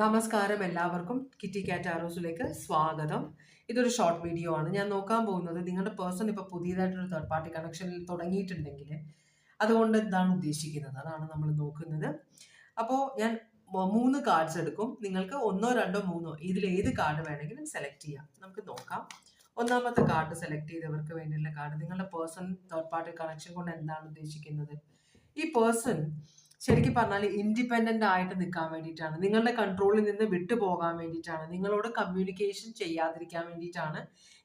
നമസ്കാരം എല്ലാവർക്കും. കിറ്റി കാറ്റ് ആറോസിലേക്ക് സ്വാഗതം. ഇതൊരു ഷോർട്ട് വീഡിയോ ആണ്. ഞാൻ നോക്കാൻ പോകുന്നത് നിങ്ങളുടെ പേഴ്സൺ ഇപ്പോൾ പുതിയതായിട്ടൊരു തേർഡ് പാർട്ടി കണക്ഷനിൽ തുടങ്ങിയിട്ടുണ്ടെങ്കിൽ അതുകൊണ്ട് എന്താണ് ഉദ്ദേശിക്കുന്നത്. അതാണ് നമ്മൾ നോക്കുന്നത്. അപ്പോൾ ഞാൻ മൂന്ന് കാർഡ്സ് എടുക്കും. നിങ്ങൾക്ക് ഒന്നോ രണ്ടോ മൂന്നോ ഇതിൽ ഏത് കാർഡ് വേണമെങ്കിലും സെലക്ട് ചെയ്യാം. നമുക്ക് നോക്കാം. ഒന്നാമത്തെ കാർഡ് സെലക്ട് ചെയ്തവർക്ക് വേണ്ടിയുള്ള കാർഡ് നിങ്ങളുടെ പേഴ്സൺ തേർഡ് പാർട്ടി കണക്ഷൻ കൊണ്ട് എന്താണ് ഉദ്ദേശിക്കുന്നത്? ഈ പേഴ്സൺ ശരിക്കും പറഞ്ഞാൽ ഇൻഡിപെൻഡന്റ് ആയിട്ട് നിൽക്കാൻ വേണ്ടിയിട്ടാണ്. നിങ്ങളുടെ കൺട്രോളിൽ നിന്ന് വിട്ടുപോകാൻ വേണ്ടിയിട്ടാണ്. നിങ്ങളോട് കമ്മ്യൂണിക്കേഷൻ ചെയ്യാതിരിക്കാൻ വേണ്ടിയിട്ടാണ്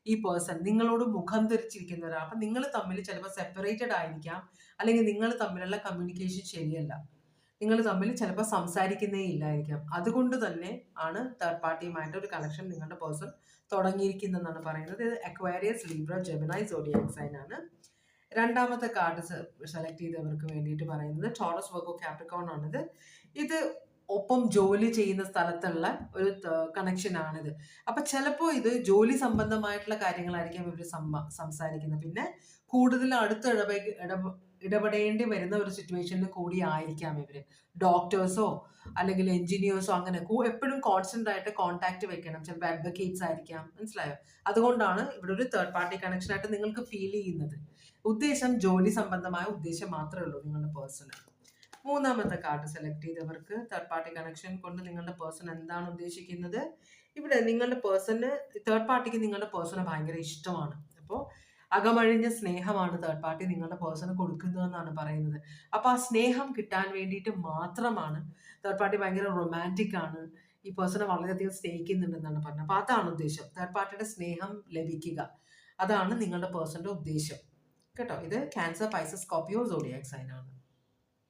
ഈ പേഴ്സൺ നിങ്ങളോട് മുഖം ധരിച്ചിരിക്കുന്ന ഒരാൾ. അപ്പം നിങ്ങൾ തമ്മിൽ ചിലപ്പോൾ സെപ്പറേറ്റഡ് ആയിരിക്കാം. അല്ലെങ്കിൽ നിങ്ങൾ തമ്മിലുള്ള കമ്മ്യൂണിക്കേഷൻ ശരിയല്ല. നിങ്ങൾ തമ്മിൽ ചിലപ്പോൾ സംസാരിക്കുന്നേ ഇല്ലായിരിക്കാം. അതുകൊണ്ട് തന്നെ ആണ് തേർഡ് പാർട്ടിയുമായിട്ട് ഒരു കണക്ഷൻ നിങ്ങളുടെ പേഴ്സൺ തുടങ്ങിയിരിക്കുന്നതെന്നാണ് പറയുന്നത്. ഇത് Aquarius Libra Gemini zodiac sign ആണ്. രണ്ടാമത്തെ കാർഡ് സെലക്ട് ചെയ്തവർക്ക് വേണ്ടിയിട്ട് പറയുന്നത് ടോറസ് വർഗോ കാപ്രിക്കോൺ ആണിത്. ഇത് ഒപ്പം ജോലി ചെയ്യുന്ന സ്ഥലത്തുള്ള ഒരു കണക്ഷൻ ആണിത്. അപ്പൊ ചിലപ്പോൾ ഇത് ജോലി സംബന്ധമായിട്ടുള്ള കാര്യങ്ങളായിരിക്കും ഇവർ സംസാരിക്കുന്നത്. പിന്നെ കൂടുതൽ അടുത്ത് ഇടപെ ഇടപ ഇടപെടേണ്ടി വരുന്ന ഒരു സിറ്റുവേഷനിൽ കൂടി ആയിരിക്കാം ഇവർ. ഡോക്ടേഴ്സോ അല്ലെങ്കിൽ എഞ്ചിനീയേഴ്സോ അങ്ങനെ എപ്പോഴും കോൺസ്റ്റന്റ് ആയിട്ട് കോൺടാക്ട് വെക്കണം. ചിലപ്പോൾ അഡ്വക്കേറ്റ്സ് ആയിരിക്കാം. മനസ്സിലായോ? അതുകൊണ്ടാണ് ഇവിടെ ഒരു തേർഡ് പാർട്ടി കണക്ഷൻ ആയിട്ട് നിങ്ങൾക്ക് ഫീൽ ചെയ്യുന്നത്. ഉദ്ദേശം ജോലി സംബന്ധമായ ഉദ്ദേശം മാത്രമേ ഉള്ളൂ നിങ്ങളുടെ പേഴ്സണൽ മൂന്നാമത്തെ കാർഡ് സെലക്ട് ചെയ്തവർക്ക് തേർഡ് പാർട്ടി കണക്ഷൻ കൊണ്ട് നിങ്ങളുടെ പേഴ്സൺ എന്താണ് ഉദ്ദേശിക്കുന്നത്? ഇവിടെ നിങ്ങളുടെ പേഴ്സണ് തേർഡ് പാർട്ടിക്ക് നിങ്ങളുടെ പേഴ്സണെ ഭയങ്കര ഇഷ്ടമാണ്. അകമഴിഞ്ഞ സ്നേഹമാണ് തേർഡ് പാർട്ടി നിങ്ങളുടെ പേഴ്സണ് കൊടുക്കുന്നതെന്നാണ് പറയുന്നത്. അപ്പോൾ ആ സ്നേഹം കിട്ടാൻ വേണ്ടിയിട്ട് മാത്രമാണ് തേർഡ് പാർട്ടി ഭയങ്കര റൊമാന്റിക് ആണ് ഈ പേഴ്സണെ വളരെയധികം സ്നേഹിക്കുന്നുണ്ടെന്നാണ് പറഞ്ഞത്. അപ്പോൾ അതാണ് ഉദ്ദേശം. തേർഡ് പാർട്ടിയുടെ സ്നേഹം ലഭിക്കുക. അതാണ് നിങ്ങളുടെ പേഴ്സണിന്റെ ഉദ്ദേശം. കേട്ടോ? ഇത് ക്യാൻസർ പൈസസ് സ്കോപ്പിയോ സോഡിയാക് ആണ്.